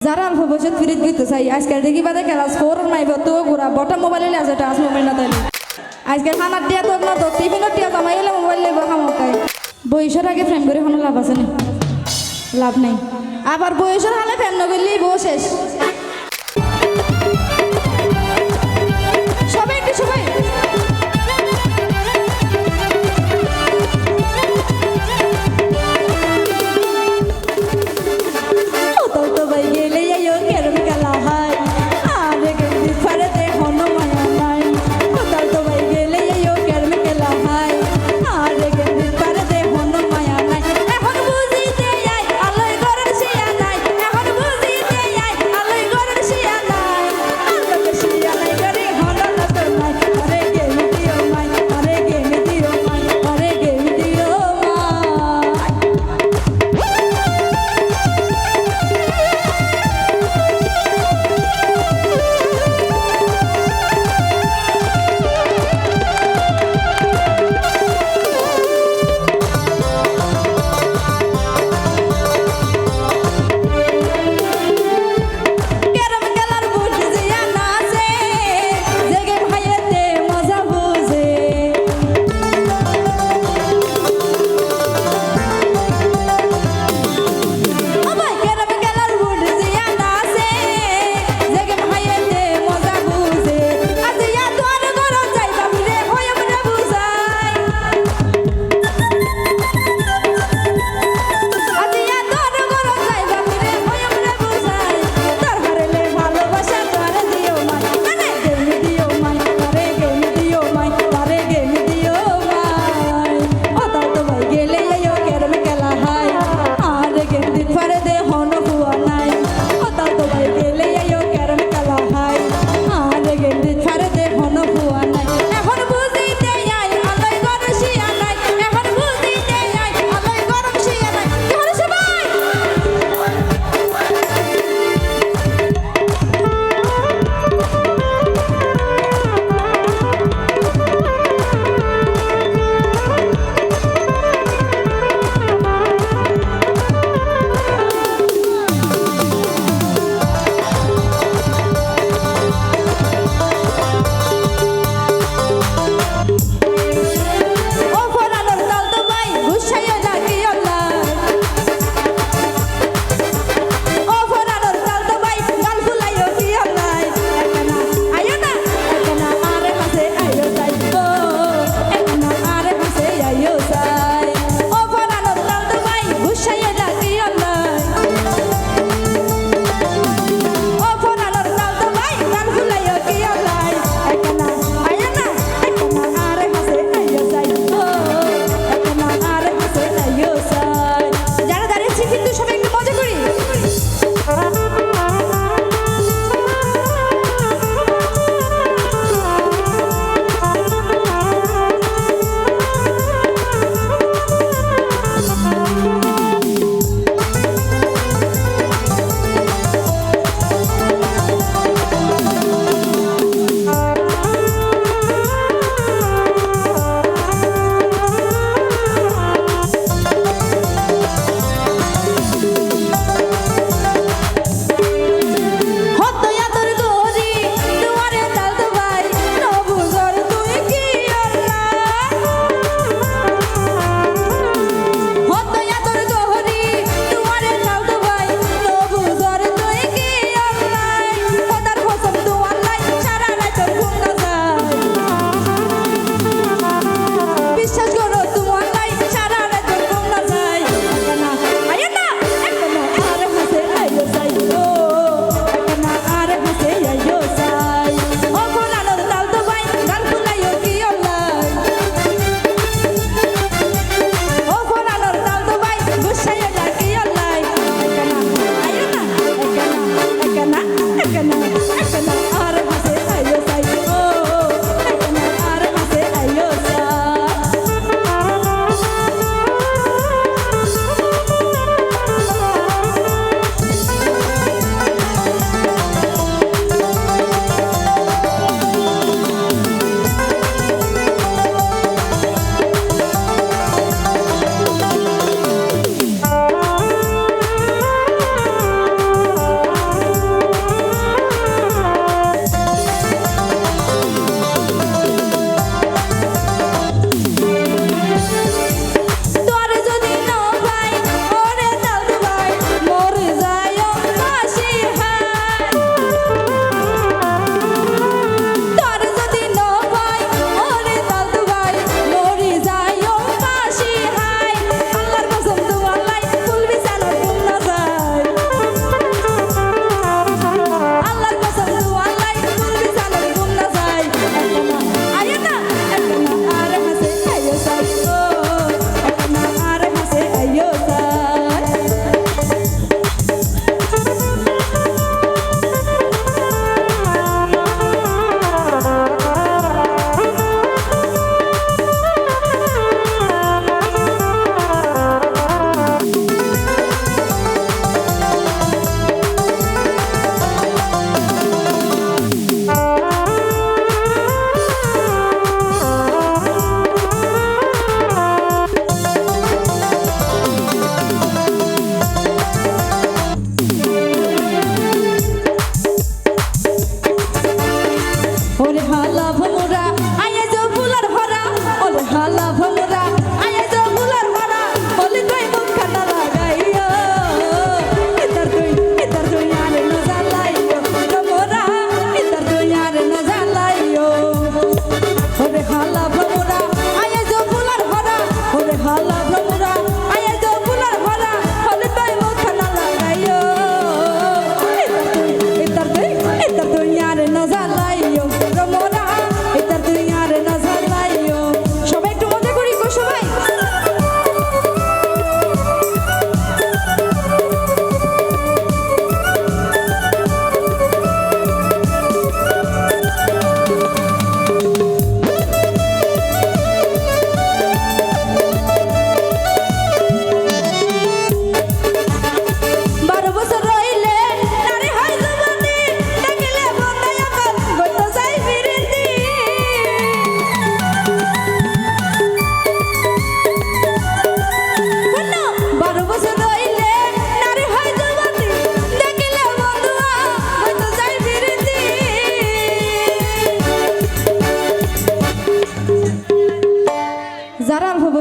যারা অল্প বয়সত ফিরিত গীত চাই, আজকাল দেখি বাদে ক্লাস ফোর মাইব তো ঘুরা। বটা মোবাইল আছে টাচ মোবাইল না তাই আজকাল খানার দিয়া তো না তো টিফিনের দিয়া জামাই গেলে মোবাইল লেবো খামকাই বয়সের আগে ফ্রেম করে কোনো লাভ আছে না? লাভ নাই। আবার বয়সের হালে ফ্রেম নগরলেই বউ শেষ।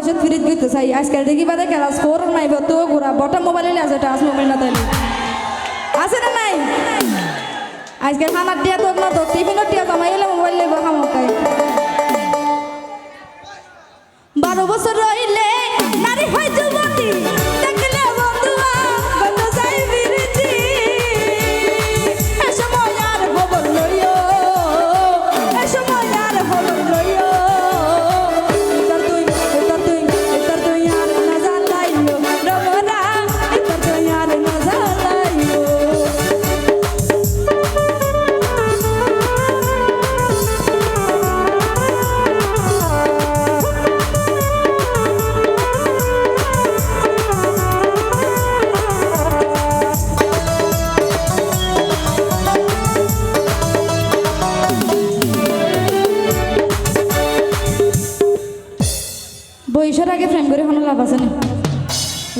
ওষুধ ফিরিত গিয়ে চাই। আজকাল দেখি বাদে ক্লাস ফোর নাই তো ঘোরা বটম মোবাইল আছে টাচ মোবাইল না তাই আছে না নাই? আজকাল খানার দিয়া তো না তো টিফিনের টিয়া কামাই এলে মোবাইল লেবো খামকাই বারো বছর রইলে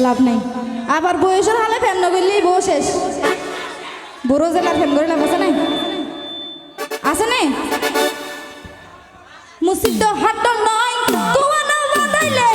লাভ নাই। আবার বয়সের হালে ফ্যান না বউ শেষ। বুড়ো জেলার ফ্যান করে লাভ আছে নাই? আছে নাই? মুসিদ্ধ হাত নয় তোমার মাথাইলে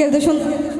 আজকাল তো শুন